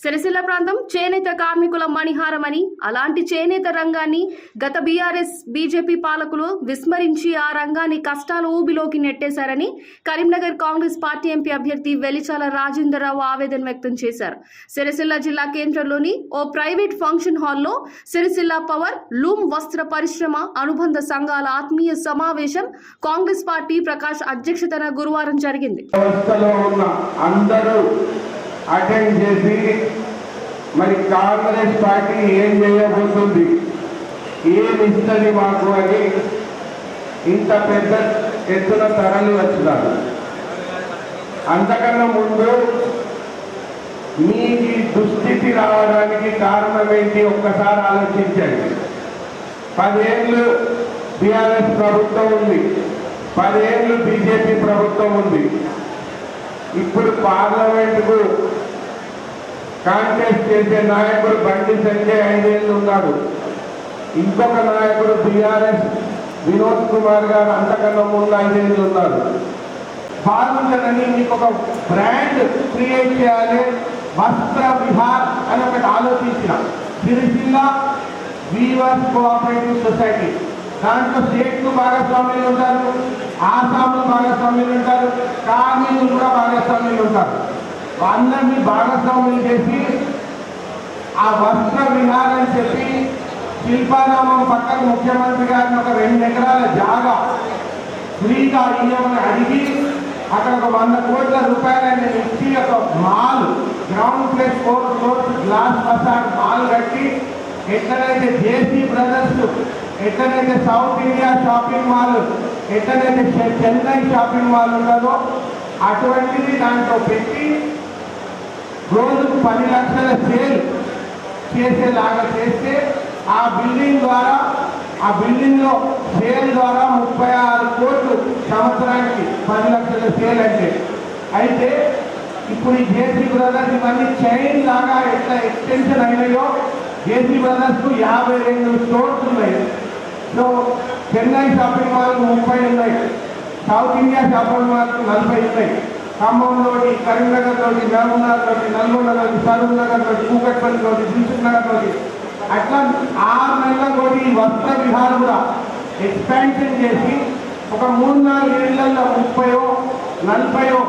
సిరిసిల్ల ప్రాంతం చేనేత కార్మికుల మణిహారమని అలాంటి చేనేత రంగాన్ని గత బీఆర్ఎస్ బీజేపీ పాలకులు విస్మరించి ఆ రంగాన్ని కష్టాల ఊబిలోకి నెట్టేశారని కరీంనగర్ కాంగ్రెస్ పార్టీ ఎంపీ అభ్యర్థి వెలిచాల రాజేంద్రరావు ఆవేదన వ్యక్తం చేశారు. సిరిసిల్ల జిల్లా కేంద్రంలోని ఓ ప్రైవేట్ ఫంక్షన్ హాల్లో సిరిసిల్ల పవర్ లూమ్ వస్త్ర పరిశ్రమ అనుబంధ సంఘాల ఆత్మీయ సమావేశం కాంగ్రెస్ పార్టీ ప్రకాష్ అధ్యక్షతన గురువారం జరిగింది. అటెండ్ చేసి మరి కాంగ్రెస్ పార్టీ ఏం చేయబోతుంది? ఏమి ఇస్తుంది మాకు అని ఇంత పెద్ద ఎత్తున తరలి వచ్చినారు. అంతకన్నా ముందు మీకు దుస్థితి రావడానికి కారణం ఏంటి? ఒక్కసారి ఆలోచించండి. పదేళ్ళు బీఆర్ఎస్ ప్రభుత్వం ఉంది. పదేళ్ళు బీజేపీ ప్రభుత్వం ఉంది. ఇప్పుడు పార్లమెంటుకు కాంటెస్ట్ చేసే నాయకుడు బండి సంజయ్ ఐదేళ్ళు ఉన్నాడు. ఇంకొక నాయకుడు బీఆర్ఎస్ వినోద్ కుమార్ గారు అంతకన్నా ముందు ఐదేళ్ళు ఉన్నారు. బాగుంటుందని మీకు ఒక బ్రాండ్ క్రియేట్ చేయాలి. వస్త్ర విహార్ అని ఒకటి ఆలోచించిన. Sircilla weavers cooperative society. దాంట్లో స్టేట్లు భాగస్వామ్యులు ఉంటారు ఆసాములు భాగస్వామ్యులు ఉంటారు కార్మికులు కూడా భాగస్వామ్యులు ఉంటారు. అందరినీ భాగస్వామ్యం చేసి ఆ వస్త్ర విహారని చెప్పి శిల్పారామం పక్కన ముఖ్యమంత్రి గారిని ఒక రెండు ఎకరాల జాగా ఫ్రీగా ఇయ్యమని అడిగి అక్కడ ఒక వంద కోట్ల రూపాయలు ఇచ్చి ఒక mall ground plus four floor glass facade mall కట్టి ఎక్కడైతే జేసీ బ్రదర్స్ ఎక్కడైతే సౌత్ ఇండియా షాపింగ్ మాల్ ఎక్కడైతే చె- చెన్నై షాపింగ్ మాల్ ఉన్నదో అటువంటిది దాంట్లో పెట్టి రోజుకు పది లక్షల సేల్ చేసేలాగా చేస్తే ఆ బిల్డింగ్ ద్వారా ఆ బిల్డింగ్లో సేల్ ద్వారా ముప్పై ఆరు కోట్లు సంవత్సరానికి పది లక్షల సేల్ అంటే. అయితే ఇప్పుడు ఈ జేసీ బ్రదర్స్ ఇవన్నీ చైన్ లాగా ఎట్లా ఎక్స్టెన్షన్ అయినాయో జేసీ బ్రదర్స్ యాభై రెండు స్టోర్స్ ఉన్నాయి. చెన్నై షాపింగ్ మాల్ ముప్పై ఉన్నాయి. సౌత్ ఇండియా షాపింగ్ మాల్ నలభై ఉన్నాయి. ఖమ్మంలోని కరీంనగర్లోని మహబూబ్నగర్లోని నల్గొండలోని సరూర్ నగర్లోని కూకట్పల్లిలోని దిల్సుఖ్ నగర్లోని అట్లా ఆరు నెలలతోటి వస్త్ర విహార్ కూడా ఎక్స్పాన్షన్ చేసి ఒక మూడు నాలుగు ఏళ్ళలో ముప్పయో నలభయో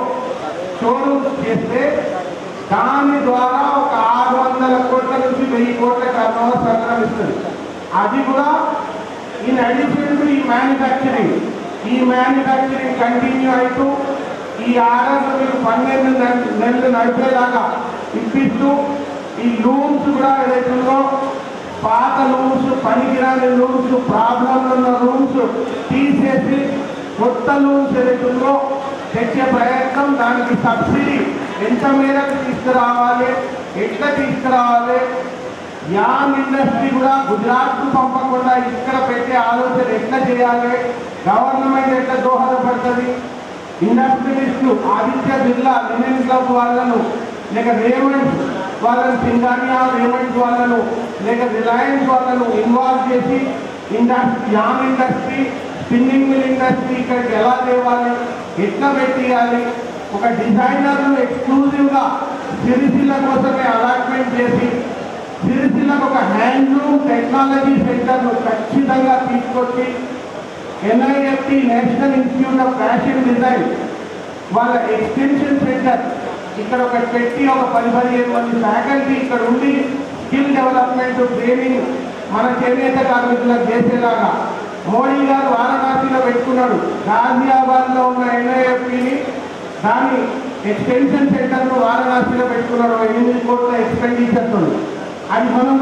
షోరూమ్స్ చేస్తే దాని ద్వారా ఒక ఆరు వందల కోట్ల నుంచి వెయ్యి కోట్ల కర్మ సంక్రమిస్తుంది అది కూడా ఇన్ అడిషన్ టు ఈ మ్యానుఫ్యాక్చరింగ్ ఈ మ్యానుఫ్యాక్చరింగ్ కంటిన్యూ అవుతూ ఈ ఆర్ఆర్ మీరు పన్నెండు నెలలు నడిపేలాగా ఇప్పిస్తూ ఈ లూమ్స్ కూడా ఏదైతుందో పాత లూమ్స్ పనికిరాని లూమ్స్ ప్రాబ్లమ్ ఉన్న లూమ్స్ తీసేసి కొత్త లూమ్స్ ఏదైతుందో తెచ్చే ప్రయత్నం దానికి సబ్సిడీ ఎంత మేరకు తీసుకురావాలి ఎట్లా తీసుకురావాలి యాన్ ఇండస్ట్రీ కూడా గుజరాత్కు పంపకుండా ఇక్కడ పెట్టే ఆలోచన ఎట్లా చేయాలి? గవర్నమెంట్ ఎట్లా దోహదపడుతుంది? ఇండస్ట్రియలిస్టులు ఆదిత్య బిర్లా లినెన్ క్లబ్ వాళ్ళను లేక రేమండ్స్ వాళ్ళను సింగానియా రేమండ్స్ వాళ్ళను లేక రిలయన్స్ వాళ్ళను ఇన్వాల్వ్ చేసి industry an industry spinning mill industry ఇక్కడికి ఎలా తేవాలి? ఎట్లా పెట్టేయాలి? ఒక డిజైనర్ను ఎక్స్క్లూజివ్గా సిరిసిల్ల కోసమే అలాట్మెంట్ చేసి సిరిసిల్లకు ఒక హ్యాండ్లూమ్ టెక్నాలజీ సెంటర్ను ఖచ్చితంగా తీసుకొచ్చి NIFT National Institute of Fashion Design వాళ్ళ ఎక్స్టెన్షన్ సెంటర్ ఇక్కడ ఒక పెట్టి ఒక పది పదిహేను మంది ఫ్యాకల్టీ ఇక్కడ ఉండి స్కిల్ డెవలప్మెంట్ ట్రైనింగ్ మన చేనేత కార్మికులకు చేసేలాగా. మోడీ గారు వారణాసిలో పెట్టుకున్నాడు. గాజియాబాద్లో ఉన్న ఎన్ఐఎఫ్టిని దాని ఎక్స్టెన్షన్ సెంటర్ను వారణాసిలో పెట్టుకున్నాడు. ఎనిమిది కోట్ల ఎక్స్పెండిచర్తో అది మనం